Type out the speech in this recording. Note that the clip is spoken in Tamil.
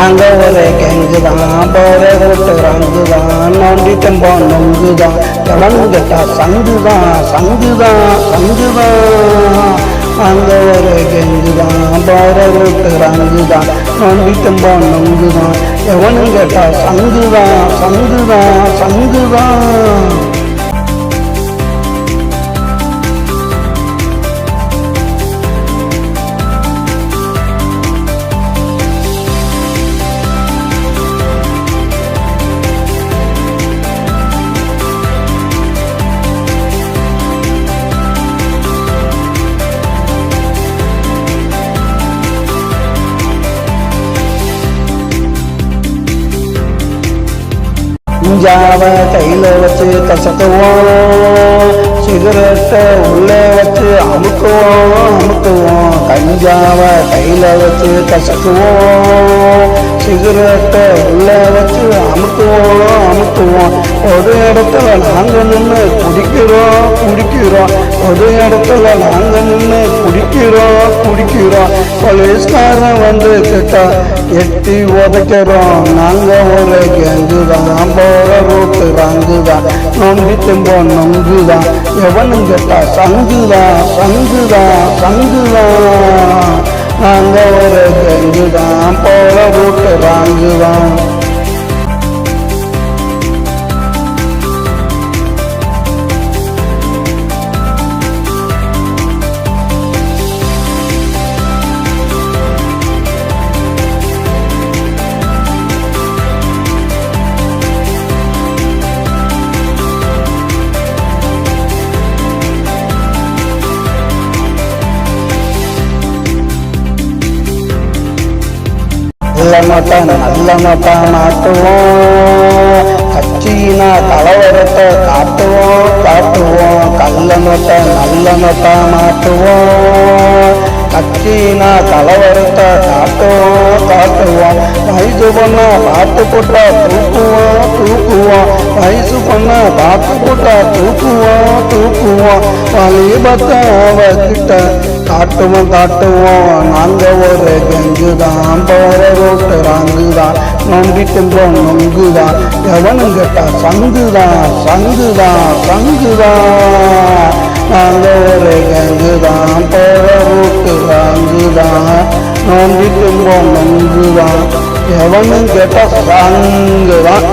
நாங்க ஒரு கேங்கு தான் போரே ரோட்டு ரங்கு தான் நோண்டிட்டம் போ நொங்கு தான் எவனு கேட்டா சங்கு தான் சங்கு தான் சங்கு தான் நாங்க ஒரு கேங்கு தான் போரே ரோட்டு ரங்கு தான் நோண்டிட்டம் போ நொங்கு தான் எவனு கேட்டா சங்கு தான் சங்கு தான் சங்கு தான் இஞ்சாவ கையில் வச்சு கசக்குவோம். சிகரெட்டை உள்ளே வச்சு அமுக்குவோம் அமுக்குவோம். கஞ்சாவை கையில் வச்சு கசக்குவோம். சிகரெட்டை உள்ளே வச்சு அமுக்குவோம் அமுக்குவோம். ஒரு இடத்துல நாங்கள் நின்று குடிக்கிறோம் குடிக்கிறோம். ஒரு இடத்துல நாங்கள் நின்று குடிக்கிறோம் குடிக்கிறோம். போலீஸ்காரன் வந்து கிட்ட எட்டி உதைக்கிறோம். நாங்கள் ஒரு கேங்கு தான் போற ரூட்டு ரங்கு தான் நொண்டி திம்போம் எவனும் கேட்டா சங்கு தான் சங்கு தான் நாங்க ஒரு கங்குதான் போற ரூட்டு ரங்கு நல்ல மாட்டா நல்ல மாட்டா மாட்டுவோம். கட்சியினா கலவரத்தை காட்டுவோம் காட்டுவோம். கள்ள மாட்டா நல்ல மாட்டா மாட்டுவோம். கட்சியினா கலவரத்தை காட்டுவோம் காட்டுவோம். வயசு பொண்ணா பார்த்து போட்டா தூக்குவோம் தூக்குவோம். வயசு பொண்ணா பார்த்து போட்டா தூக்குவோம் தூக்குவோம். வலிபத்தை அவகிட்ட காட்டுவோம் காட்டுவோம். நாங்க ஒரு கெஞ்சு தான் போற ரோட்டு ராங்கு தான் நொண்டிட்டு போ நொங்கு தான் எவனும் கேட்டா சங்கு தான் சங்கு தான் சங்கு தான் நாங்க ஒரு கெஞ்சு தான் போற ரோட்டு ராங்கு தான் நொண்டிட்டு போ நொங்கு தான் எவனும் கேட்டா சங்கு தான்